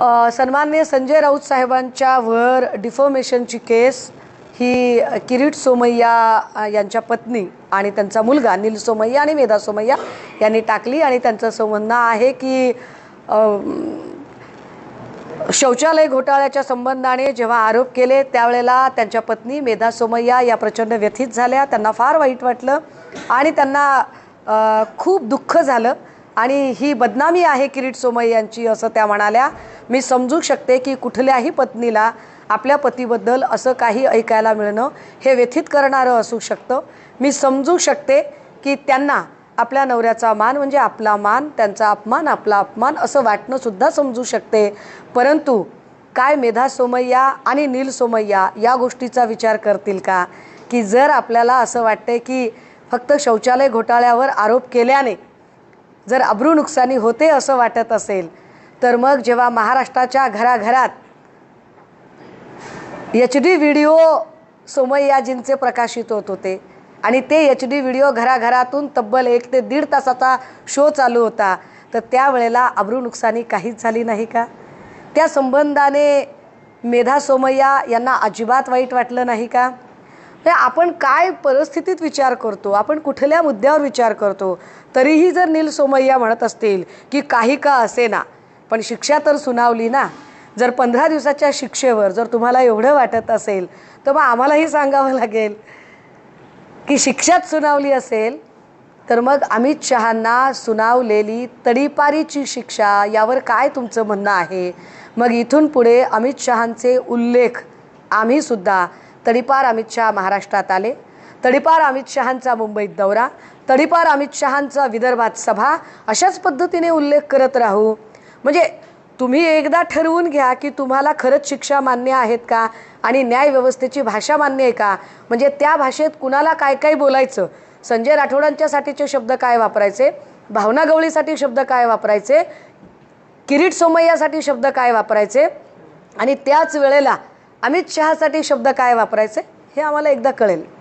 सन्माननीय संजय राऊत साहेबांच्या वर डिफॉर्मेशनची केस ही किरीट सोमय्या यांच्या पत्नी आणि त्यांचा मुलगा नील सोमय्या आणि वेदा सोमय्या यांनी टाकली आणि त्यांचं असं म्हणणं आहे की शौचालय घोटाळ्याच्या संबंधाने जेव्हा आरोप केले त्यावेळेला त्यांच्या पत्नी मेधा सोमय्या या प्रचंड व्यथित झाल्या त्यांना फार वाईट वाटलं आणि त्यांना खूप दुःख झालं. आणि ही बदनामी आहे किरीट सोमय्यांची असं त्या म्हणाल्या. मी समजू शकते की कुठल्याही पत्नीला आपल्या पतीबद्दल असं काही ऐकायला मिळणं हे व्यथित करणारं असू शकतं. मी समजू शकते की त्यांना आपल्या नवऱ्याचा मान म्हणजे आपला मान त्यांचा अपमान आपला अपमान असं वाटणंसुद्धा समजू शकते. परंतु काय मेधा सोमय्या आणि नील सोमय्या या गोष्टीचा विचार करतील का? की जर आपल्याला असं वाटते की फक्त शौचालय घोटाळ्यावर आरोप केल्याने जर अब्रू नुकसानी होते असं वाटत असेल तर मग जेव्हा महाराष्ट्राच्या घराघरात एच डी व्हिडिओ सोमय्याजींचे प्रकाशित होत होते आणि ते एच डी व्हिडिओ घराघरातून तब्बल एक ते दीड तासाचा शो चालू होता तर त्यावेळेला अब्रू नुकसानी काहीच झाली नाही का? त्या संबंधाने मेधा सोमय्या यांना अजिबात वाईट वाटलं नाही का? आपण काय परिस्थितीत विचार करतो? आपण कुठल्या मुद्द्यावर विचार करतो? तरीही जर नील सोमय्या म्हणत असतील की काही का असेना पण शिक्षा तर सुनावली ना जर पंधरा दिवसाच्या शिक्षेवर जर तुम्हाला एवढं वाटत असेल तर मग आम्हालाही सांगावं लागेल की शिक्षाच सुनावली असेल तर मग अमित शहांना सुनावलेली तडीपारीची शिक्षा यावर काय तुमचं म्हणणं आहे? मग इथून पुढे अमित शहांचे उल्लेख आम्हीसुद्धा तडीपार अमित शहा महाराष्ट्रात आले. तडीपार अमित शहांचा मुंबईत दौरा तडीपार अमित शहांचा विदर्भात सभा अशाच पद्धतीने उल्लेख करत राहू. म्हणजे तुम्ही एकदा ठरवून घ्या की तुम्हाला खरंच शिक्षा मान्य आहेत का आणि न्यायव्यवस्थेची भाषा मान्य आहे का? म्हणजे त्या भाषेत कुणाला काय काय बोलायचं? संजय राठोडांच्यासाठीचे शब्द काय वापरायचे? भावना गवळीसाठी शब्द काय वापरायचे? किरीट सोमय्यासाठी शब्द काय वापरायचे? आणि त्याच वेळेला अमित शहासाठी शब्द काय वापरायचे? हे आम्हाला एकदा कळेल.